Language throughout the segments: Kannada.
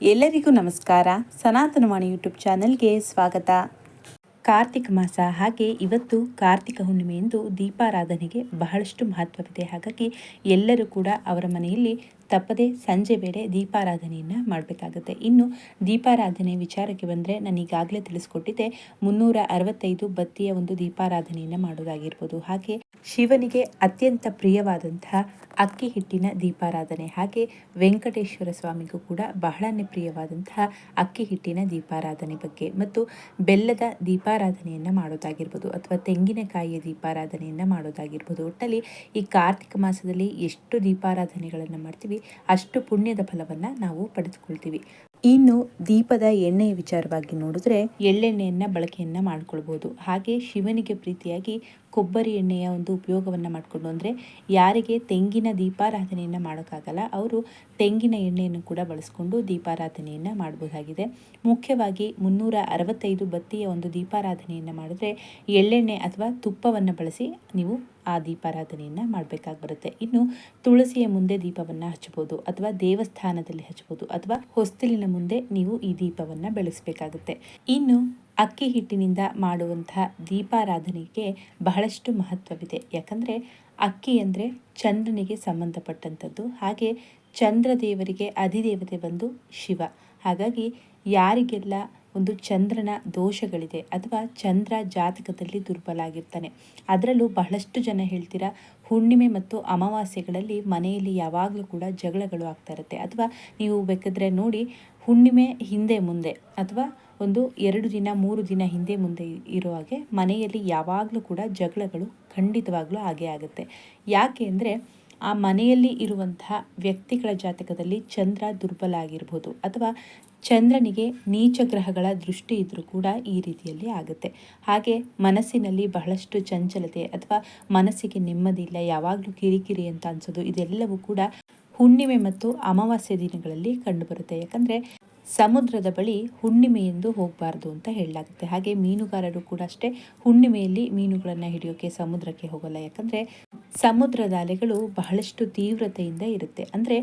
ಎಲ್ಲರಿಗೂ ನಮಸ್ಕಾರ. ಸನಾತನವಾಣಿ ಯೂಟ್ಯೂಬ್ ಚಾನೆಲ್ಗೆ ಸ್ವಾಗತ. ಕಾರ್ತಿಕ ಮಾಸ ಹಾಗೆ ಇವತ್ತು ಕಾರ್ತಿಕ ಹುಣ್ಣಿಮೆಯಂದು ದೀಪಾರಾಧನೆಗೆ ಬಹಳಷ್ಟು ಮಹತ್ವವಿದೆ. ಹಾಗಾಗಿ ಎಲ್ಲರೂ ಕೂಡ ಅವರ ಮನೆಯಲ್ಲಿ ತಪ್ಪದೆ ಸಂಜೆ ವೇಳೆ ದೀಪಾರಾಧನೆಯನ್ನು ಮಾಡಬೇಕಾಗುತ್ತೆ. ಇನ್ನು ದೀಪಾರಾಧನೆ ವಿಚಾರಕ್ಕೆ ಬಂದರೆ ನಾನು ಈಗಾಗಲೇ ತಿಳಿಸ್ಕೊಟ್ಟಿದ್ದೆ, ಮುನ್ನೂರ ಅರವತ್ತೈದು ಬತ್ತಿಯ ಒಂದು ದೀಪಾರಾಧನೆಯನ್ನು ಮಾಡೋದಾಗಿರ್ಬೋದು. ಹಾಗೆ ಶಿವನಿಗೆ ಅತ್ಯಂತ ಪ್ರಿಯವಾದಂತಹ ಅಕ್ಕಿ ಹಿಟ್ಟಿನ ದೀಪಾರಾಧನೆ. ಹಾಗೆ ವೆಂಕಟೇಶ್ವರ ಸ್ವಾಮಿಗೂ ಕೂಡ ಬಹಳನೇ ಪ್ರಿಯವಾದಂತಹ ಅಕ್ಕಿ ಹಿಟ್ಟಿನ ದೀಪಾರಾಧನೆ ಬಗ್ಗೆ. ಮತ್ತು ಬೆಲ್ಲದ ದೀಪಾರಾಧನೆಯನ್ನು ಮಾಡೋದಾಗಿರ್ಬೋದು ಅಥವಾ ತೆಂಗಿನಕಾಯಿಯ ದೀಪಾರಾಧನೆಯನ್ನು ಮಾಡೋದಾಗಿರ್ಬೋದು. ಒಟ್ಟಲ್ಲಿ ಈ ಕಾರ್ತಿಕ ಮಾಸದಲ್ಲಿ ಎಷ್ಟು ದೀಪಾರಾಧನೆಗಳನ್ನು ಮಾಡ್ತೀವಿ, ಅಷ್ಟು ಪುಣ್ಯದ ಫಲವನ್ನು ನಾವು ಪಡೆದುಕೊಳ್ತೀವಿ. ಇನ್ನು ದೀಪದ ಎಣ್ಣೆಯ ವಿಚಾರವಾಗಿ ನೋಡಿದ್ರೆ ಎಳ್ಳೆಣ್ಣೆಯನ್ನು ಬಳಕೆಯನ್ನು ಮಾಡಿಕೊಳ್ಬೋದು. ಹಾಗೆ ಶಿವನಿಗೆ ಪ್ರೀತಿಯಾಗಿ ಕೊಬ್ಬರಿ ಎಣ್ಣೆಯ ಒಂದು ಉಪಯೋಗವನ್ನು ಮಾಡಿಕೊಂಡು ಅಂದರೆ ಯಾರಿಗೆ ತೆಂಗಿನ ದೀಪಾರಾಧನೆಯನ್ನು ಮಾಡೋಕ್ಕಾಗಲ್ಲ, ಅವರು ತೆಂಗಿನ ಎಣ್ಣೆಯನ್ನು ಕೂಡ ಬಳಸ್ಕೊಂಡು ದೀಪಾರಾಧನೆಯನ್ನು ಮಾಡಬಹುದಾಗಿದೆ ಮುಖ್ಯವಾಗಿ ಮುನ್ನೂರ ಅರವತ್ತೈದು ಬತ್ತಿಯ ಒಂದು ದೀಪಾರಾಧನೆಯನ್ನು ಮಾಡಿದ್ರೆ ಎಳ್ಳೆಣ್ಣೆ ಅಥವಾ ತುಪ್ಪವನ್ನು ಬಳಸಿ ನೀವು ಆ ದೀಪಾರಾಧನೆಯನ್ನು ಮಾಡಬೇಕಾಗಿ ಬರುತ್ತೆ ಇನ್ನು ತುಳಸಿಯ ಮುಂದೆ ದೀಪವನ್ನು ಹಚ್ಬೋದು ಅಥವಾ ದೇವಸ್ಥಾನದಲ್ಲಿ ಹಚ್ಬೋದು ಅಥವಾ ಹೊಸ್ತಿಲಿನ ಮುಂದೆ ನೀವು ಈ ದೀಪವನ್ನು ಬೆಳೆಸಬೇಕಾಗುತ್ತೆ. ಇನ್ನು ಅಕ್ಕಿ ಹಿಟ್ಟಿನಿಂದ ಮಾಡುವಂತಹ ದೀಪಾರಾಧನೆಗೆ ಬಹಳಷ್ಟು ಮಹತ್ವವಿದೆ. ಯಾಕಂದರೆ ಅಕ್ಕಿ ಅಂದರೆ ಚಂದ್ರನಿಗೆ ಸಂಬಂಧಪಟ್ಟಂಥದ್ದು. ಹಾಗೆ ಚಂದ್ರ ದೇವರಿಗೆ ಅಧಿದೇವತೆ ಬಂದು ಶಿವ. ಹಾಗಾಗಿ ಯಾರಿಗೆಲ್ಲ ಒಂದು ಚಂದ್ರನ ದೋಷಗಳಿದೆ ಅಥವಾ ಚಂದ್ರ ಜಾತಕದಲ್ಲಿ ದುರ್ಬಲ ಆಗಿರ್ತಾನೆ ಅದರಲ್ಲೂ ಬಹಳಷ್ಟು ಜನ ಹೇಳ್ತೀರಾ, ಹುಣ್ಣಿಮೆ ಮತ್ತು ಅಮಾವಾಸ್ಯೆಗಳಲ್ಲಿ ಮನೆಯಲ್ಲಿ ಯಾವಾಗಲೂ ಕೂಡ ಜಗಳಗಳು ಆಗ್ತಾ ಇರುತ್ತೆ. ಅಥವಾ ನೀವು ಬೇಕಾದರೆ ನೋಡಿ ಹುಣ್ಣಿಮೆ ಹಿಂದೆ ಮುಂದೆ ಅಥವಾ ಒಂದು ಎರಡು ದಿನ, ಮೂರು ದಿನ ಹಿಂದೆ ಮುಂದೆ ಇರೋ ಹಾಗೆ ಮನೆಯಲ್ಲಿ ಯಾವಾಗಲೂ ಕೂಡ ಜಗಳಗಳು ಖಂಡಿತವಾಗ್ಲೂ ಹಾಗೆ ಆಗುತ್ತೆ. ಯಾಕೆ ಅಂದರೆ ಆ ಮನೆಯಲ್ಲಿ ಇರುವಂತಹ ವ್ಯಕ್ತಿಗಳ ಜಾತಕದಲ್ಲಿ ಚಂದ್ರ ದುರ್ಬಲ ಆಗಿರ್ಬೋದು ಅಥವಾ ಚಂದ್ರನಿಗೆ ನೀಚ ಗ್ರಹಗಳ ದೃಷ್ಟಿ ಇದ್ದರೂ ಕೂಡ ಈ ರೀತಿಯಲ್ಲಿ ಆಗುತ್ತೆ. ಹಾಗೆ ಮನಸ್ಸಿನಲ್ಲಿ ಬಹಳಷ್ಟು ಚಂಚಲತೆ ಅಥವಾ ಮನಸ್ಸಿಗೆ ನೆಮ್ಮದಿ ಇಲ್ಲ, ಯಾವಾಗಲೂ ಕಿರಿಕಿರಿ ಅಂತ ಅನ್ಸೋದು, ಇದೆಲ್ಲವೂ ಕೂಡ ಹುಣ್ಣಿಮೆ ಮತ್ತು ಅಮಾವಾಸ್ಯೆ ದಿನಗಳಲ್ಲಿ ಕಂಡುಬರುತ್ತೆ. ಯಾಕಂದರೆ ಸಮುದ್ರದ ಬಳಿ ಹುಣ್ಣಿಮೆ ಎಂದು ಹೋಗಬಾರ್ದು ಅಂತ ಹೇಳಲಾಗುತ್ತೆ. ಹಾಗೆ ಮೀನುಗಾರರು ಕೂಡ ಅಷ್ಟೇ ಹುಣ್ಣಿಮೆಯಲ್ಲಿ ಮೀನುಗಳನ್ನು ಹಿಡಿಯೋಕೆ ಸಮುದ್ರಕ್ಕೆ ಹೋಗಲ್ಲ. ಯಾಕಂದರೆ ಸಮುದ್ರದ ಅಲೆಗಳು ಬಹಳಷ್ಟು ತೀವ್ರತೆಯಿಂದ ಇರುತ್ತೆ. ಅಂದರೆ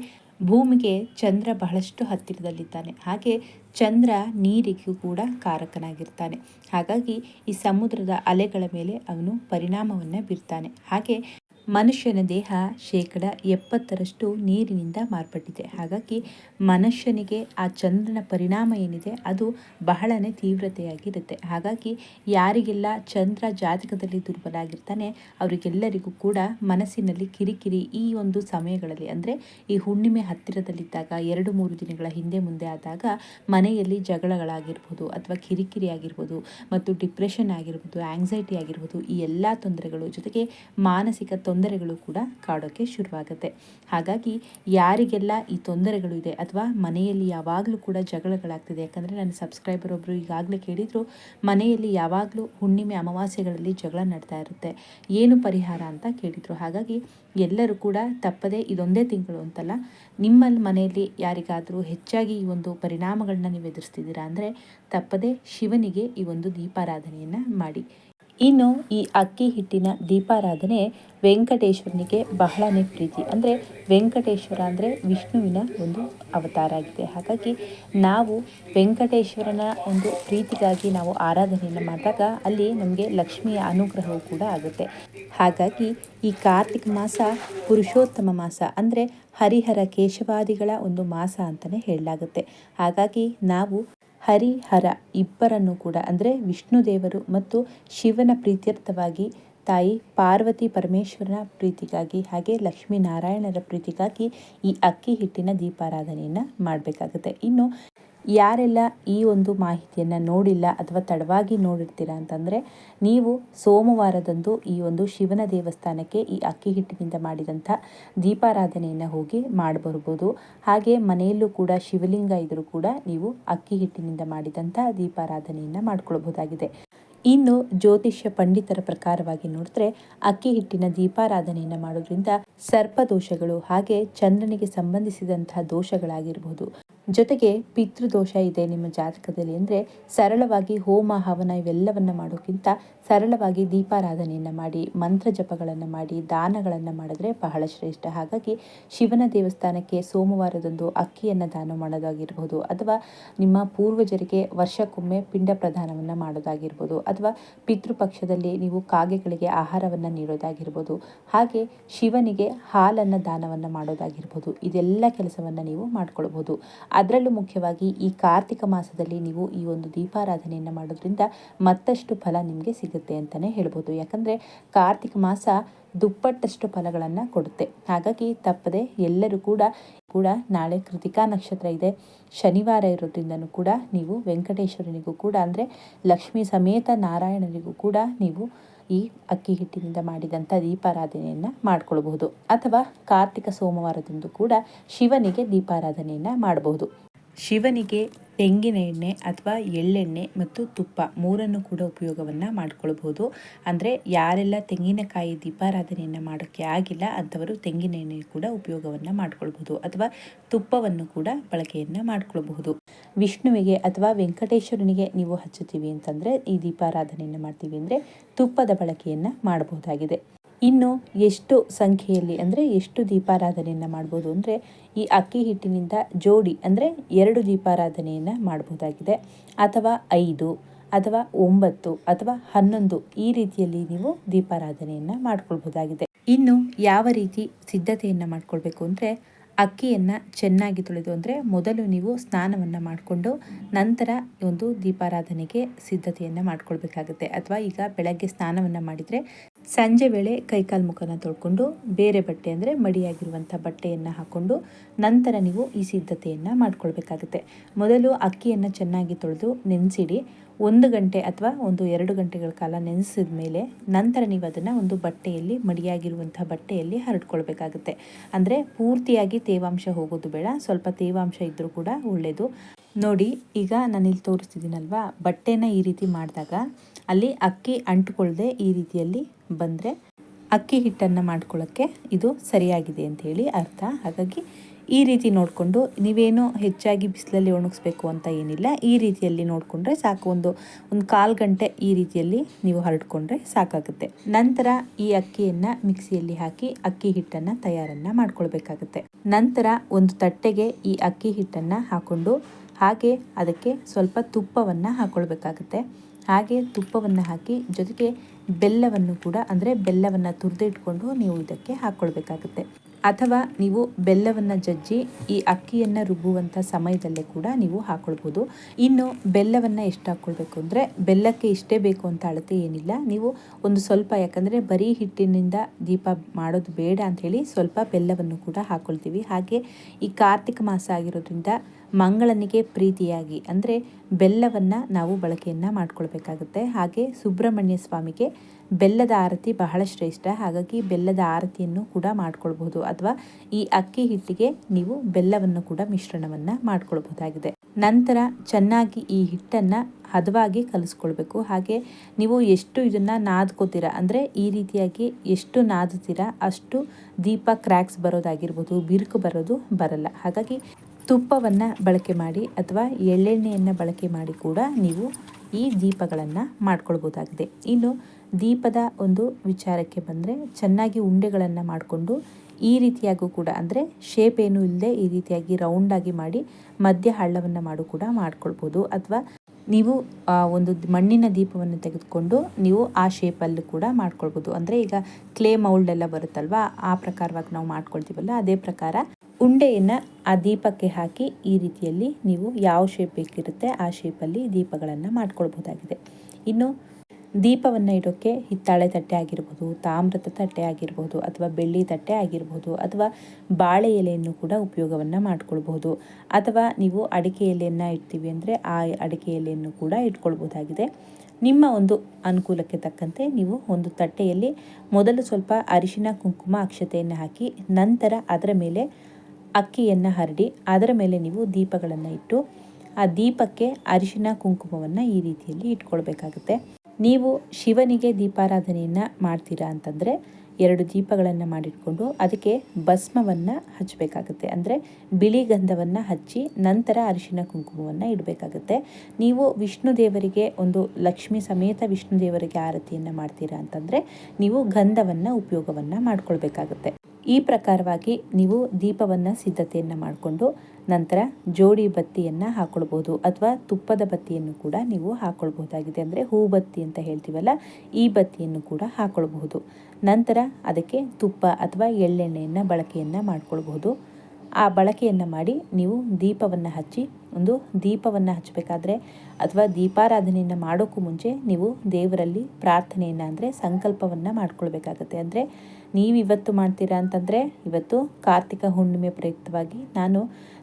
ಭೂಮಿಗೆ ಚಂದ್ರ ಬಹಳಷ್ಟು ಹತ್ತಿರದಲ್ಲಿದ್ದಾನೆ. ಹಾಗೆ ಚಂದ್ರ ನೀರಿಗೂ ಕೂಡ ಕಾರಕನಾಗಿರ್ತಾನೆ. ಹಾಗಾಗಿ ಈ ಸಮುದ್ರದ ಅಲೆಗಳ ಮೇಲೆ ಅವನು ಪರಿಣಾಮವನ್ನು ಬೀರ್ತಾನೆ. ಹಾಗೆ ಮನುಷ್ಯನ ದೇಹ ಶೇಕಡ ಎಪ್ಪತ್ತರಷ್ಟು ನೀರಿನಿಂದ ಮಾರ್ಪಟ್ಟಿದೆ. ಹಾಗಾಗಿ ಮನುಷ್ಯನಿಗೆ ಆ ಚಂದ್ರನ ಪರಿಣಾಮ ಏನಿದೆ, ಅದು ಬಹಳನೇ ತೀವ್ರತೆಯಾಗಿರುತ್ತೆ. ಹಾಗಾಗಿ ಯಾರಿಗೆಲ್ಲ ಚಂದ್ರ ಜಾತಕದಲ್ಲಿ ದುರ್ಬಲ ಆಗಿರ್ತಾನೆ ಅವರಿಗೆಲ್ಲರಿಗೂ ಕೂಡ ಮನಸ್ಸಿನಲ್ಲಿ ಕಿರಿಕಿರಿ ಈ ಒಂದು ಸಮಯಗಳಲ್ಲಿ, ಅಂದರೆ ಈ ಹುಣ್ಣಿಮೆ ಹತ್ತಿರದಲ್ಲಿದ್ದಾಗ, ಎರಡು ಮೂರು ದಿನಗಳ ಹಿಂದೆ ಮುಂದೆ ಆದಾಗ ಮನೆಯಲ್ಲಿ ಜಗಳಗಳಾಗಿರ್ಬೋದು ಅಥವಾ ಕಿರಿಕಿರಿ ಆಗಿರ್ಬೋದು ಮತ್ತು ಡಿಪ್ರೆಷನ್ ಆಗಿರ್ಬೋದು, ಆಂಗ್ಸೈಟಿ ಆಗಿರ್ಬೋದು, ಈ ಎಲ್ಲ ತೊಂದರೆಗಳು ಜೊತೆಗೆ ಮಾನಸಿಕ ತೊಂದರೆಗಳು ಕೂಡ ಕಾಡೋಕ್ಕೆ ಶುರುವಾಗುತ್ತೆ. ಹಾಗಾಗಿ ಯಾರಿಗೆಲ್ಲ ಈ ತೊಂದರೆಗಳು ಇದೆ ಅಥವಾ ಮನೆಯಲ್ಲಿ ಯಾವಾಗಲೂ ಕೂಡ ಜಗಳಗಳಾಗ್ತಿದೆ, ಯಾಕಂದರೆ ನನ್ನ ಸಬ್ಸ್ಕ್ರೈಬರ್ ಒಬ್ಬರು ಈಗಾಗಲೇ ಕೇಳಿದರು, ಮನೆಯಲ್ಲಿ ಯಾವಾಗಲೂ ಹುಣ್ಣಿಮೆ ಅಮಾವಾಸ್ಯೆಗಳಲ್ಲಿ ಜಗಳ ನಡ್ತಾ ಇರುತ್ತೆ, ಏನು ಪರಿಹಾರ ಅಂತ ಕೇಳಿದರು. ಹಾಗಾಗಿ ಎಲ್ಲರೂ ಕೂಡ ತಪ್ಪದೇ ಇದೊಂದೇ ತಿಂಗಳು ಅಂತಲ್ಲ ನಿಮ್ಮಲ್ಲಿ ಮನೆಯಲ್ಲಿ ಯಾರಿಗಾದರೂ ಹೆಚ್ಚಾಗಿ ಈ ಒಂದು ಪರಿಣಾಮಗಳನ್ನ ನೀವು ಎದುರಿಸ್ತಿದ್ದೀರಾ ಅಂದರೆ ತಪ್ಪದೇ ಶಿವನಿಗೆ ಈ ಒಂದು ದೀಪಾರಾಧನೆಯನ್ನು ಮಾಡಿ. ಇನ್ನು ಈ ಅಕ್ಕಿ ಹಿಟ್ಟಿನ ದೀಪಾರಾಧನೆ ವೆಂಕಟೇಶ್ವರನಿಗೆ ಬಹಳನೇ ಪ್ರೀತಿ. ಅಂದರೆ ವೆಂಕಟೇಶ್ವರ ಅಂದರೆ ವಿಷ್ಣುವಿನ ಒಂದು ಅವತಾರ ಆಗಿದೆ. ಹಾಗಾಗಿ ನಾವು ವೆಂಕಟೇಶ್ವರನ ಒಂದು ಪ್ರೀತಿಗಾಗಿ ನಾವು ಆರಾಧನೆಯನ್ನು ಮಾಡಿದಾಗ ಅಲ್ಲಿ ನಮಗೆ ಲಕ್ಷ್ಮಿಯ ಅನುಗ್ರಹವು ಕೂಡ ಆಗುತ್ತೆ. ಹಾಗಾಗಿ ಈ ಕಾರ್ತಿಕ ಮಾಸ ಪುರುಷೋತ್ತಮ ಮಾಸ ಅಂದರೆ ಹರಿಹರ ಕೇಶವಾದಿಗಳ ಒಂದು ಮಾಸ ಅಂತಲೇ ಹೇಳಲಾಗುತ್ತೆ. ಹಾಗಾಗಿ ನಾವು ಹರಿಹರ ಇಬ್ಬರನ್ನು ಕೂಡ, ಅಂದರೆ ವಿಷ್ಣು ದೇವರು ಮತ್ತು ಶಿವನ ಪ್ರೀತ್ಯರ್ಥವಾಗಿ ತಾಯಿ ಪಾರ್ವತಿ ಪರಮೇಶ್ವರನ ಪ್ರೀತಿಗಾಗಿ ಹಾಗೆ ಲಕ್ಷ್ಮೀನಾರಾಯಣರ ಪ್ರೀತಿಗಾಗಿ ಈ ಅಕ್ಕಿ ಹಿಟ್ಟಿನ ದೀಪಾರಾಧನೆಯನ್ನು ಮಾಡಬೇಕಾಗುತ್ತೆ. ಇನ್ನು ಯಾರೆಲ್ಲ ಈ ಒಂದು ಮಾಹಿತಿಯನ್ನು ನೋಡಿಲ್ಲ ಅಥವಾ ತಡವಾಗಿ ನೋಡಿರ್ತೀರಾ ಅಂತಂದರೆ, ನೀವು ಸೋಮವಾರದಂದು ಈ ಒಂದು ಶಿವನ ದೇವಸ್ಥಾನಕ್ಕೆ ಈ ಅಕ್ಕಿ ಹಿಟ್ಟಿನಿಂದ ಮಾಡಿದಂಥ ದೀಪಾರಾಧನೆಯನ್ನು ಹೋಗಿ ಮಾಡಬರ್ಬೋದು. ಹಾಗೆ ಮನೆಯಲ್ಲೂ ಕೂಡ ಶಿವಲಿಂಗ ಇದ್ದರೂ ಕೂಡ ನೀವು ಅಕ್ಕಿ ಹಿಟ್ಟಿನಿಂದ ಮಾಡಿದಂಥ ದೀಪಾರಾಧನೆಯನ್ನು ಮಾಡ್ಕೊಳ್ಬೋದಾಗಿದೆ ಇನ್ನು ಜ್ಯೋತಿಷ್ಯ ಪಂಡಿತರ ಪ್ರಕಾರವಾಗಿ ನೋಡಿದ್ರೆ, ಅಕ್ಕಿ ಹಿಟ್ಟಿನ ದೀಪಾರಾಧನೆಯನ್ನು ಮಾಡೋದ್ರಿಂದ ಸರ್ಪದೋಷಗಳು ಹಾಗೆ ಚಂದ್ರನಿಗೆ ಸಂಬಂಧಿಸಿದಂತಹ ದೋಷಗಳಾಗಿರ್ಬೋದು. ಜೊತೆಗೆ ಪಿತೃದೋಷ ಇದೆ ನಿಮ್ಮ ಜಾತಕದಲ್ಲಿ ಅಂದರೆ ಸರಳವಾಗಿ ಹೋಮ, ಹವನ ಇವೆಲ್ಲವನ್ನು ಮಾಡೋಕ್ಕಿಂತ ಸರಳವಾಗಿ ದೀಪಾರಾಧನೆಯನ್ನು ಮಾಡಿ, ಮಂತ್ರ ಜಪಗಳನ್ನು ಮಾಡಿ, ದಾನಗಳನ್ನು ಮಾಡಿದ್ರೆ ಬಹಳ ಶ್ರೇಷ್ಠ. ಹಾಗಾಗಿ ಶಿವನ ದೇವಸ್ಥಾನಕ್ಕೆ ಸೋಮವಾರದಂದು ಅಕ್ಕಿಯನ್ನು ದಾನ ಮಾಡೋದಾಗಿರ್ಬೋದು ಅಥವಾ ನಿಮ್ಮ ಪೂರ್ವಜರಿಗೆ ವರ್ಷಕ್ಕೊಮ್ಮೆ ಪಿಂಡ ಪ್ರದಾನವನ್ನು ಮಾಡೋದಾಗಿರ್ಬೋದು ಅಥವಾ ಪಿತೃಪಕ್ಷದಲ್ಲಿ ನೀವು ಕಾಗೆಗಳಿಗೆ ಆಹಾರವನ್ನು ನೀಡೋದಾಗಿರ್ಬೋದು. ಹಾಗೆ ಶಿವನಿಗೆ ಹಾಲನ್ನು ದಾನವನ್ನು ಮಾಡೋದಾಗಿರ್ಬೋದು. ಇದೆಲ್ಲ ಕೆಲಸವನ್ನು ನೀವು ಮಾಡ್ಕೊಳ್ಬೋದು. ಅದರಲ್ಲೂ ಮುಖ್ಯವಾಗಿ ಈ ಕಾರ್ತಿಕ ಮಾಸದಲ್ಲಿ ನೀವು ಈ ಒಂದು ದೀಪಾರಾಧನೆಯನ್ನು ಮಾಡೋದ್ರಿಂದ ಮತ್ತಷ್ಟು ಫಲ ನಿಮಗೆ ಸಿಗುತ್ತೆ ಅಂತಲೇ ಹೇಳ್ಬೋದು. ಯಾಕಂದರೆ ಕಾರ್ತಿಕ ಮಾಸ ದುಪ್ಪಟ್ಟಷ್ಟು ಫಲಗಳನ್ನು ಕೊಡುತ್ತೆ. ಹಾಗಾಗಿ ತಪ್ಪದೆ ಎಲ್ಲರೂ ಕೂಡ ಕೂಡ ನಾಳೆ ಕೃತಿಕಾ ನಕ್ಷತ್ರ ಇದೆ. ಶನಿವಾರ ಇರೋದ್ರಿಂದನೂ ಕೂಡ ನೀವು ವೆಂಕಟೇಶ್ವರನಿಗೂ ಕೂಡ ಅಂದರೆ ಲಕ್ಷ್ಮೀ ಸಮೇತ ನಾರಾಯಣನಿಗೂ ಕೂಡ ನೀವು ಈ ಅಕ್ಕಿ ಹಿಟ್ಟಿನಿಂದ ಮಾಡಿದಂಥ ದೀಪಾರಾಧನೆಯನ್ನು ಮಾಡ್ಕೊಳ್ಬಹುದು. ಅಥವಾ ಕಾರ್ತಿಕ ಸೋಮವಾರದಂದು ಕೂಡ ಶಿವನಿಗೆ ದೀಪಾರಾಧನೆಯನ್ನು ಮಾಡಬಹುದು. ಶಿವನಿಗೆ ತೆಂಗಿನ ಎಣ್ಣೆ ಅಥವಾ ಎಳ್ಳೆಣ್ಣೆ ಮತ್ತು ತುಪ್ಪ ಮೂರನ್ನು ಕೂಡ ಉಪಯೋಗವನ್ನು ಮಾಡ್ಕೊಳ್ಬೋದು ಅಂದರೆ ಯಾರೆಲ್ಲ ತೆಂಗಿನಕಾಯಿ ದೀಪಾರಾಧನೆಯನ್ನು ಮಾಡೋಕ್ಕೆ ಆಗಿಲ್ಲ ಅಂಥವರು ತೆಂಗಿನ ಎಣ್ಣೆ ಕೂಡ ಉಪಯೋಗವನ್ನು ಮಾಡ್ಕೊಳ್ಬೋದು ಅಥವಾ ತುಪ್ಪವನ್ನು ಕೂಡ ಬಳಕೆಯನ್ನು ಮಾಡ್ಕೊಳ್ಬಹುದು. ವಿಷ್ಣುವಿಗೆ ಅಥವಾ ವೆಂಕಟೇಶ್ವರನಿಗೆ ನೀವು ಹಚ್ಚುತ್ತೀವಿ ಅಂತಂದರೆ ಈ ದೀಪಾರಾಧನೆಯನ್ನು ಮಾಡ್ತೀವಿ ಅಂದರೆ ತುಪ್ಪದ ಬಳಕೆಯನ್ನು ಮಾಡಬಹುದಾಗಿದೆ. ಇನ್ನು ಎಷ್ಟು ಸಂಖ್ಯೆಯಲ್ಲಿ ಅಂದರೆ ಎಷ್ಟು ದೀಪಾರಾಧನೆಯನ್ನು ಮಾಡ್ಬೋದು ಅಂದರೆ ಈ ಅಕ್ಕಿ ಹಿಟ್ಟಿನಿಂದ ಜೋಡಿ ಅಂದರೆ ಎರಡು ದೀಪಾರಾಧನೆಯನ್ನು ಮಾಡ್ಬೋದಾಗಿದೆ. ಅಥವಾ ಐದು, ಅಥವಾ ಒಂಬತ್ತು, ಅಥವಾ ಹನ್ನೊಂದು ಈ ರೀತಿಯಲ್ಲಿ ನೀವು ದೀಪಾರಾಧನೆಯನ್ನು ಮಾಡ್ಕೊಳ್ಬೋದಾಗಿದೆ. ಇನ್ನು ಯಾವ ರೀತಿ ಸಿದ್ಧತೆಯನ್ನು ಮಾಡ್ಕೊಳ್ಬೇಕು ಅಂದರೆ ಅಕ್ಕಿಯನ್ನು ಚೆನ್ನಾಗಿ ತೊಳೆದು ಅಂದರೆ ಮೊದಲು ನೀವು ಸ್ನಾನವನ್ನು ಮಾಡಿಕೊಂಡು ನಂತರ ಒಂದು ದೀಪಾರಾಧನೆಗೆ ಸಿದ್ಧತೆಯನ್ನು ಮಾಡ್ಕೊಳ್ಬೇಕಾಗುತ್ತೆ. ಅಥವಾ ಈಗ ಬೆಳಗ್ಗೆ ಸ್ನಾನವನ್ನು ಮಾಡಿದರೆ ಸಂಜೆ ವೇಳೆ ಕೈಕಾಲು ಮುಖನ ತೊಳ್ಕೊಂಡು ಬೇರೆ ಬಟ್ಟೆ ಅಂದರೆ ಮಡಿಯಾಗಿರುವಂಥ ಬಟ್ಟೆಯನ್ನು ಹಾಕ್ಕೊಂಡು ನಂತರ ನೀವು ಈ ಸಿದ್ಧತೆಯನ್ನು ಮಾಡ್ಕೊಳ್ಬೇಕಾಗುತ್ತೆ. ಮೊದಲು ಅಕ್ಕಿಯನ್ನು ಚೆನ್ನಾಗಿ ತೊಳೆದು ನೆನೆಸಿಡಿ. ಒಂದು ಗಂಟೆ ಅಥವಾ ಒಂದು ಎರಡು ಗಂಟೆಗಳ ಕಾಲ ನೆನೆಸಿದ ಮೇಲೆ ನಂತರ ನೀವು ಅದನ್ನು ಒಂದು ಬಟ್ಟೆಯಲ್ಲಿ ಮಡಿಯಾಗಿರುವಂಥ ಬಟ್ಟೆಯಲ್ಲಿ ಹರಡ್ಕೊಳ್ಬೇಕಾಗುತ್ತೆ. ಅಂದರೆ ಪೂರ್ತಿಯಾಗಿ ತೇವಾಂಶ ಹೋಗೋದು ಬೇಡ, ಸ್ವಲ್ಪ ತೇವಾಂಶ ಇದ್ದರೂ ಕೂಡ ಒಳ್ಳೆಯದು ನೋಡಿ, ಈಗ ನಾನಿಲ್ಲಿ ತೋರಿಸ್ತಿದ್ದೀನಲ್ವಾ, ಬಟ್ಟೆನ ಈ ರೀತಿ ಮಾಡಿದಾಗ ಅಲ್ಲಿ ಅಕ್ಕಿ ಅಂಟುಕೊಳ್ಳದೆ ಈ ರೀತಿಯಲ್ಲಿ ಬಂದರೆ ಅಕ್ಕಿ ಹಿಟ್ಟನ್ನು ಮಾಡ್ಕೊಳ್ಳೋಕ್ಕೆ ಇದು ಸರಿಯಾಗಿದೆ ಅಂತ ಹೇಳಿ ಅರ್ಥ. ಹಾಗಾಗಿ ಈ ರೀತಿ ನೋಡಿಕೊಂಡು ನೀವೇನು ಹೆಚ್ಚಾಗಿ ಬಿಸಿಲಲ್ಲಿ ಒಣಗಿಸ್ಬೇಕು ಅಂತ ಏನಿಲ್ಲ, ಈ ರೀತಿಯಲ್ಲಿ ನೋಡಿಕೊಂಡ್ರೆ ಸಾಕು. ಒಂದು ಒಂದು ಕಾಲು ಗಂಟೆ ಈ ರೀತಿಯಲ್ಲಿ ನೀವು ಹರಡ್ಕೊಂಡ್ರೆ ಸಾಕಾಗುತ್ತೆ. ನಂತರ ಈ ಅಕ್ಕಿಯನ್ನು ಮಿಕ್ಸಿಯಲ್ಲಿ ಹಾಕಿ ಅಕ್ಕಿ ಹಿಟ್ಟನ್ನು ತಯಾರನ್ನು ಮಾಡ್ಕೊಳ್ಬೇಕಾಗುತ್ತೆ. ನಂತರ ಒಂದು ತಟ್ಟೆಗೆ ಈ ಅಕ್ಕಿ ಹಿಟ್ಟನ್ನು ಹಾಕ್ಕೊಂಡು ಹಾಗೆ ಅದಕ್ಕೆ ಸ್ವಲ್ಪ ತುಪ್ಪವನ್ನು ಹಾಕ್ಕೊಳ್ಬೇಕಾಗುತ್ತೆ ಹಾಗೆ ತುಪ್ಪವನ್ನು ಹಾಕಿ ಜೊತೆಗೆ ಬೆಲ್ಲವನ್ನು ಕೂಡ, ಅಂದರೆ ಬೆಲ್ಲವನ್ನು ತುರಿದಿಟ್ಕೊಂಡು ನೀವು ಇದಕ್ಕೆ ಹಾಕ್ಕೊಳ್ಬೇಕಾಗುತ್ತೆ ಅಥವಾ ನೀವು ಬೆಲ್ಲವನ್ನು ಜಜ್ಜಿ ಈ ಅಕ್ಕಿಯನ್ನು ರುಬ್ಬುವಂಥ ಸಮಯದಲ್ಲೇ ಕೂಡ ನೀವು ಹಾಕ್ಕೊಳ್ಬೋದು ಇನ್ನು ಬೆಲ್ಲವನ್ನು ಎಷ್ಟು ಹಾಕ್ಕೊಳ್ಬೇಕು ಅಂದರೆ ಬೆಲ್ಲಕ್ಕೆ ಇಷ್ಟೇ ಬೇಕು ಅಂತ ಅಳತೆ ಏನಿಲ್ಲ. ನೀವು ಒಂದು ಸ್ವಲ್ಪ, ಯಾಕಂದರೆ ಬರೀ ಹಿಟ್ಟಿನಿಂದ ದೀಪ ಮಾಡೋದು ಬೇಡ ಅಂಥೇಳಿ ಸ್ವಲ್ಪ ಬೆಲ್ಲವನ್ನು ಕೂಡ ಹಾಕ್ಕೊಳ್ತೀವಿ ಹಾಗೆ ಈ ಕಾರ್ತಿಕ ಮಾಸ ಆಗಿರೋದ್ರಿಂದ ಮಂಗಳನಿಗೆ ಪ್ರೀತಿಯಾಗಿ, ಅಂದರೆ ಬೆಲ್ಲವನ್ನು ನಾವು ಬಳಕೆಯನ್ನು ಮಾಡ್ಕೊಳ್ಬೇಕಾಗುತ್ತೆ. ಹಾಗೆ ಸುಬ್ರಹ್ಮಣ್ಯ ಸ್ವಾಮಿಗೆ ಬೆಲ್ಲದ ಆರತಿ ಬಹಳ ಶ್ರೇಷ್ಠ. ಹಾಗಾಗಿ ಬೆಲ್ಲದ ಆರತಿಯನ್ನು ಕೂಡ ಮಾಡ್ಕೊಳ್ಬಹುದು. ಅಥವಾ ಈ ಅಕ್ಕಿ ಹಿಟ್ಟಿಗೆ ನೀವು ಬೆಲ್ಲವನ್ನು ಕೂಡ ಮಿಶ್ರಣವನ್ನು ಮಾಡ್ಕೊಳ್ಬಹುದಾಗಿದೆ. ನಂತರ ಚೆನ್ನಾಗಿ ಈ ಹಿಟ್ಟನ್ನು ಹದವಾಗಿ ಕಲಿಸ್ಕೊಳ್ಬೇಕು. ಹಾಗೆ ನೀವು ಎಷ್ಟು ಇದನ್ನು ನಾದ್ಕೋತೀರಾ, ಅಂದರೆ ಈ ರೀತಿಯಾಗಿ ಎಷ್ಟು ನಾದುತ್ತೀರಾ ಅಷ್ಟು ದೀಪ ಕ್ರ್ಯಾಕ್ಸ್ ಬರೋದಾಗಿರ್ಬೋದು, ಬಿರುಕು ಬರೋದು ಬರಲ್ಲ. ಹಾಗಾಗಿ ತುಪ್ಪವನ್ನು ಬಳಕೆ ಮಾಡಿ ಅಥವಾ ಎಳ್ಳೆಣ್ಣೆಯನ್ನು ಬಳಕೆ ಮಾಡಿ ಕೂಡ ನೀವು ಈ ದೀಪಗಳನ್ನು ಮಾಡ್ಕೊಳ್ಬೋದಾಗಿದೆ ಇನ್ನು ದೀಪದ ಒಂದು ವಿಚಾರಕ್ಕೆ ಬಂದರೆ, ಚೆನ್ನಾಗಿ ಉಂಡೆಗಳನ್ನು ಮಾಡಿಕೊಂಡು ಈ ರೀತಿಯಾಗೂ ಕೂಡ, ಅಂದರೆ ಶೇಪ್ ಏನು ಇಲ್ಲದೆ ಈ ರೀತಿಯಾಗಿ ರೌಂಡಾಗಿ ಮಾಡಿ ಮಧ್ಯ ಹಳ್ಳವನ್ನು ಮಾಡು ಕೂಡ ಮಾಡ್ಕೊಳ್ಬೋದು. ಅಥವಾ ನೀವು ಒಂದು ಮಣ್ಣಿನ ದೀಪವನ್ನು ತೆಗೆದುಕೊಂಡು ನೀವು ಆ ಶೇಪಲ್ಲಿ ಕೂಡ ಮಾಡ್ಕೊಳ್ಬೋದು. ಅಂದರೆ ಈಗ ಕ್ಲೇ ಮೌಲ್ಡ್ ಎಲ್ಲ ಬರುತ್ತಲ್ವಾ, ಆ ಪ್ರಕಾರವಾಗಿ ನಾವು ಮಾಡ್ಕೊಳ್ತೀವಲ್ಲ, ಅದೇ ಪ್ರಕಾರ ಉಂಡೆಯನ್ನು ಆ ದೀಪಕ್ಕೆ ಹಾಕಿ ಈ ರೀತಿಯಲ್ಲಿ ನೀವು ಯಾವ ಶೇಪ್ ಬೇಕಿರುತ್ತೆ ಆ ಶೇಪಲ್ಲಿ ದೀಪಗಳನ್ನು ಮಾಡ್ಕೊಳ್ಬೋದಾಗಿದೆ. ಇನ್ನು ದೀಪವನ್ನು ಇಡೋಕ್ಕೆ ಹಿತ್ತಾಳೆ ತಟ್ಟೆ ಆಗಿರ್ಬೋದು, ತಾಮ್ರದ ತಟ್ಟೆ ಆಗಿರ್ಬೋದು, ಅಥವಾ ಬೆಳ್ಳಿ ತಟ್ಟೆ ಆಗಿರ್ಬೋದು, ಅಥವಾ ಬಾಳೆ ಎಲೆಯನ್ನು ಕೂಡ ಉಪಯೋಗವನ್ನು ಮಾಡ್ಕೊಳ್ಬೋದು ಅಥವಾ ನೀವು ಅಡಿಕೆ ಎಲೆಯನ್ನು ಇಡ್ತೀವಿ ಅಂದರೆ ಆ ಅಡಿಕೆ ಎಲೆಯನ್ನು ಕೂಡ ಇಟ್ಕೊಳ್ಬೋದಾಗಿದೆ ನಿಮ್ಮ ಒಂದು ಅನುಕೂಲಕ್ಕೆ ತಕ್ಕಂತೆ ನೀವು ಒಂದು ತಟ್ಟೆಯಲ್ಲಿ ಮೊದಲು ಸ್ವಲ್ಪ ಅರಿಶಿನ, ಕುಂಕುಮ, ಅಕ್ಷತೆಯನ್ನು ಹಾಕಿ, ನಂತರ ಅದರ ಮೇಲೆ ಅಕ್ಕಿಯನ್ನು ಹರಡಿ, ಅದರ ಮೇಲೆ ನೀವು ದೀಪಗಳನ್ನು ಇಟ್ಟು, ಆ ದೀಪಕ್ಕೆ ಅರಿಶಿನ, ಕುಂಕುಮವನ್ನು ಈ ರೀತಿಯಲ್ಲಿ ಇಟ್ಕೊಳ್ಬೇಕಾಗುತ್ತೆ. ನೀವು ಶಿವನಿಗೆ ದೀಪಾರಾಧನೆಯನ್ನು ಮಾಡ್ತೀರಾ ಅಂತಂದರೆ ಎರಡು ದೀಪಗಳನ್ನು ಮಾಡಿಟ್ಕೊಂಡು ಅದಕ್ಕೆ ಭಸ್ಮವನ್ನು ಹಚ್ಚಬೇಕಾಗುತ್ತೆ ಅಂದರೆ ಬಿಳಿ ಗಂಧವನ್ನು ಹಚ್ಚಿ ನಂತರ ಅರಿಶಿನ ಕುಂಕುಮವನ್ನು ಇಡಬೇಕಾಗುತ್ತೆ. ನೀವು ವಿಷ್ಣು ದೇವರಿಗೆ ಒಂದು ಲಕ್ಷ್ಮಿ ಸಮೇತ ವಿಷ್ಣು ದೇವರಿಗೆ ಆರತಿಯನ್ನು ಮಾಡ್ತೀರಾ ಅಂತಂದರೆ ನೀವು ಗಂಧವನ್ನು ಉಪಯೋಗವನ್ನು ಮಾಡ್ಕೊಳ್ಬೇಕಾಗುತ್ತೆ. ಈ ಪ್ರಕಾರವಾಗಿ ನೀವು ದೀಪವನ್ನು ಸಿದ್ಧತೆಯನ್ನು ಮಾಡಿಕೊಂಡು ನಂತರ ಜೋಡಿ ಬತ್ತಿಯನ್ನು ಹಾಕ್ಕೊಳ್ಬೋದು ಅಥವಾ ತುಪ್ಪದ ಬತ್ತಿಯನ್ನು ಕೂಡ ನೀವು ಹಾಕ್ಕೊಳ್ಬಹುದಾಗಿದೆ ಅಂದರೆ ಹೂ ಬತ್ತಿ ಅಂತ ಹೇಳ್ತೀವಲ್ಲ, ಈ ಬತ್ತಿಯನ್ನು ಕೂಡ ಹಾಕ್ಕೊಳ್ಬಹುದು ನಂತರ ಅದಕ್ಕೆ ತುಪ್ಪ ಅಥವಾ ಎಳ್ಳೆಣ್ಣೆಯನ್ನು ಬಳಕೆಯನ್ನು ಮಾಡಿಕೊಳ್ಬಹುದು. ಆ ಬಳಕೆಯನ್ನು ಮಾಡಿ ನೀವು ದೀಪವನ್ನು ಹಚ್ಚಿ, ಒಂದು ದೀಪವನ್ನು ಹಚ್ಚಬೇಕಾದ್ರೆ ಅಥವಾ ದೀಪಾರಾಧನೆಯನ್ನು ಮಾಡೋಕ್ಕೂ ಮುಂಚೆ ನೀವು ದೇವರಲ್ಲಿ ಪ್ರಾರ್ಥನೆಯನ್ನು ಅಂದರೆ ಸಂಕಲ್ಪವನ್ನು ಮಾಡ್ಕೊಳ್ಬೇಕಾಗತ್ತೆ. ಅಂದರೆ ನೀವು ಇವತ್ತು ಮಾಡ್ತೀರಾ ಅಂತಂದರೆ ಇವತ್ತು ಕಾರ್ತಿಕ ಹುಣ್ಣಿಮೆ ಪ್ರಯುಕ್ತವಾಗಿ ನಾನು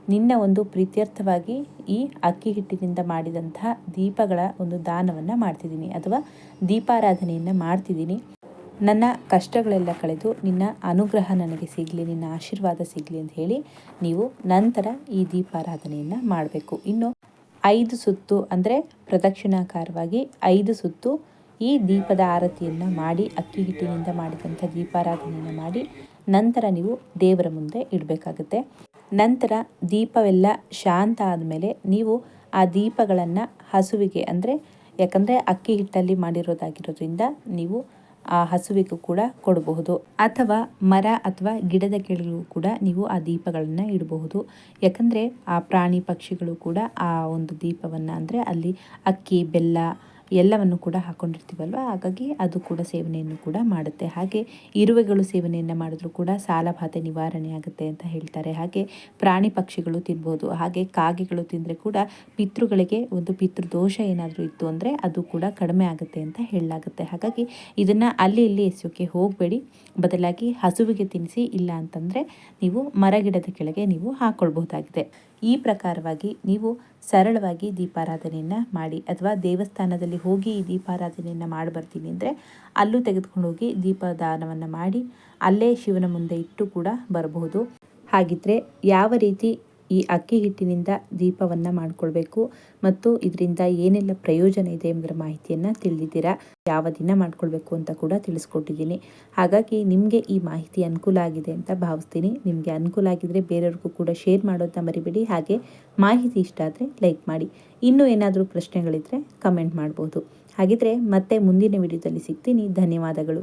ನಿನ್ನ ಒಂದು ಪ್ರೀತ್ಯರ್ಥವಾಗಿ ಈ ಅಕ್ಕಿ ಹಿಟ್ಟಿನಿಂದ ಮಾಡಿದಂತಹ ದೀಪಗಳ ಒಂದು ದಾನವನ್ನು ಮಾಡ್ತಿದ್ದೀನಿ ಅಥವಾ ದೀಪಾರಾಧನೆಯನ್ನು ಮಾಡ್ತಿದ್ದೀನಿ. ನನ್ನ ಕಷ್ಟಗಳೆಲ್ಲ ಕಳೆದು ನಿನ್ನ ಅನುಗ್ರಹ ನನಗೆ ಸಿಗಲಿ, ನಿನ್ನ ಆಶೀರ್ವಾದ ಸಿಗಲಿ ಅಂತ ಹೇಳಿ ನೀವು ನಂತರ ಈ ದೀಪಾರಾಧನೆಯನ್ನು ಮಾಡಬೇಕು. ಇನ್ನು ಐದು ಸುತ್ತು ಅಂದರೆ ಪ್ರದಕ್ಷಿಣಾಕಾರವಾಗಿ ಐದು ಸುತ್ತು ಈ ದೀಪದ ಆರತಿಯನ್ನು ಮಾಡಿ, ಅಕ್ಕಿ ಹಿಟ್ಟಿನಿಂದ ಮಾಡಿದಂಥ ದೀಪಾರಾಧನೆಯನ್ನು ಮಾಡಿ ನಂತರ ನೀವು ದೇವರ ಮುಂದೆ ಇಡಬೇಕಾಗುತ್ತೆ. ನಂತರ ದೀಪವೆಲ್ಲ ಶಾಂತ ಆದಮೇಲೆ ನೀವು ಆ ದೀಪಗಳನ್ನು ಹಸುವಿಗೆ ಅಂದರೆ ಯಾಕಂದರೆ ಅಕ್ಕಿ ಹಿಟ್ಟಲ್ಲಿ ಮಾಡಿರೋದಾಗಿರೋದ್ರಿಂದ ನೀವು ಆ ಹಸುವಿಗೂ ಕೂಡ ಕೊಡಬಹುದು. ಅಥವಾ ಮರ ಅಥವಾ ಗಿಡದ ಕೆಳಗೂ ಕೂಡ ನೀವು ಆ ದೀಪಗಳನ್ನು ಇಡಬಹುದು. ಯಾಕಂದರೆ ಆ ಪ್ರಾಣಿ ಪಕ್ಷಿಗಳು ಕೂಡ ಆ ಒಂದು ದೀಪವನ್ನು ಅಂದರೆ ಅಲ್ಲಿ ಅಕ್ಕಿ, ಬೆಲ್ಲ ಎಲ್ಲವನ್ನು ಕೂಡ ಹಾಕ್ಕೊಂಡಿರ್ತೀವಲ್ವ ಹಾಗಾಗಿ ಅದು ಕೂಡ ಸೇವನೆಯನ್ನು ಕೂಡ ಮಾಡುತ್ತೆ. ಹಾಗೆ ಇರುವೆಗಳು ಸೇವನೆಯನ್ನು ಮಾಡಿದ್ರೂ ಕೂಡ ಸಾಲಬಾಧೆ ನಿವಾರಣೆ ಆಗುತ್ತೆ ಅಂತ ಹೇಳ್ತಾರೆ. ಹಾಗೆ ಪ್ರಾಣಿ ಪಕ್ಷಿಗಳು ತಿನ್ಬೋದು. ಹಾಗೆ ಕಾಗೆಗಳು ತಿಂದರೆ ಕೂಡ ಪಿತೃಗಳಿಗೆ ಒಂದು ಪಿತೃದೋಷ ಏನಾದರೂ ಇತ್ತು ಅಂದರೆ ಅದು ಕೂಡ ಕಡಿಮೆ ಆಗುತ್ತೆ ಅಂತ ಹೇಳಲಾಗುತ್ತೆ. ಹಾಗಾಗಿ ಇದನ್ನು ಅಲ್ಲಿ ಇಲ್ಲಿ ಎಸೆಯೋಕ್ಕೆ ಹೋಗಬೇಡಿ. ಬದಲಾಗಿ ಹಸುವಿಗೆ ತಿನ್ನಿಸಿ, ಇಲ್ಲ ಅಂತಂದರೆ ನೀವು ಮರಗಿಡದ ಕೆಳಗೆ ನೀವು ಹಾಕ್ಕೊಳ್ಬಹುದಾಗಿದೆ ಈ ಪ್ರಕಾರವಾಗಿ ನೀವು ಸರಳವಾಗಿ ದೀಪಾರಾಧನೆಯನ್ನು ಮಾಡಿ ಅಥವಾ ದೇವಸ್ಥಾನದಲ್ಲಿ ಹೋಗಿ ಈ ದೀಪಾರಾಧನೆಯನ್ನು ಮಾಡಿ ಬರ್ತೀನಿ ಅಂದರೆ ಅಲ್ಲೂ ತೆಗೆದುಕೊಂಡು ಹೋಗಿ ದೀಪದಾನವನ್ನು ಮಾಡಿ ಅಲ್ಲೇ ಶಿವನ ಮುಂದೆ ಇಟ್ಟು ಕೂಡ ಬರಬಹುದು. ಹಾಗಿದ್ರೆ ಯಾವ ರೀತಿ ಈ ಅಕ್ಕಿ ಹಿಟ್ಟಿನಿಂದ ದೀಪವನ್ನು ಮಾಡಿಕೊಳ್ಬೇಕು. ಮತ್ತು ಇದರಿಂದ ಏನೆಲ್ಲ ಪ್ರಯೋಜನ ಇದೆ ಎಂಬುದರ ಮಾಹಿತಿಯನ್ನು ತಿಳಿದಿದ್ದೀರಾ? ಯಾವ ದಿನ ಮಾಡಿಕೊಳ್ಬೇಕು ಅಂತ ಕೂಡ ತಿಳಿಸ್ಕೊಟ್ಟಿದ್ದೀನಿ. ಹಾಗಾಗಿ ನಿಮಗೆ ಈ ಮಾಹಿತಿ ಅನುಕೂಲ ಆಗಿದೆ ಅಂತ ಭಾವಿಸ್ತೀನಿ. ನಿಮಗೆ ಅನುಕೂಲ ಆಗಿದರೆ ಬೇರೆಯವ್ರಿಗೂ ಕೂಡ ಶೇರ್ ಮಾಡೋದನ್ನ ಮರಿಬೇಡಿ. ಹಾಗೆ ಮಾಹಿತಿ ಇಷ್ಟ ಆದರೆ ಲೈಕ್ ಮಾಡಿ. ಇನ್ನೂ ಏನಾದರೂ ಪ್ರಶ್ನೆಗಳಿದ್ದರೆ ಕಮೆಂಟ್ ಮಾಡ್ಬೋದು. ಹಾಗಿದ್ರೆ ಮತ್ತೆ ಮುಂದಿನ ವಿಡಿಯೋದಲ್ಲಿ ಸಿಗ್ತೀನಿ. ಧನ್ಯವಾದಗಳು.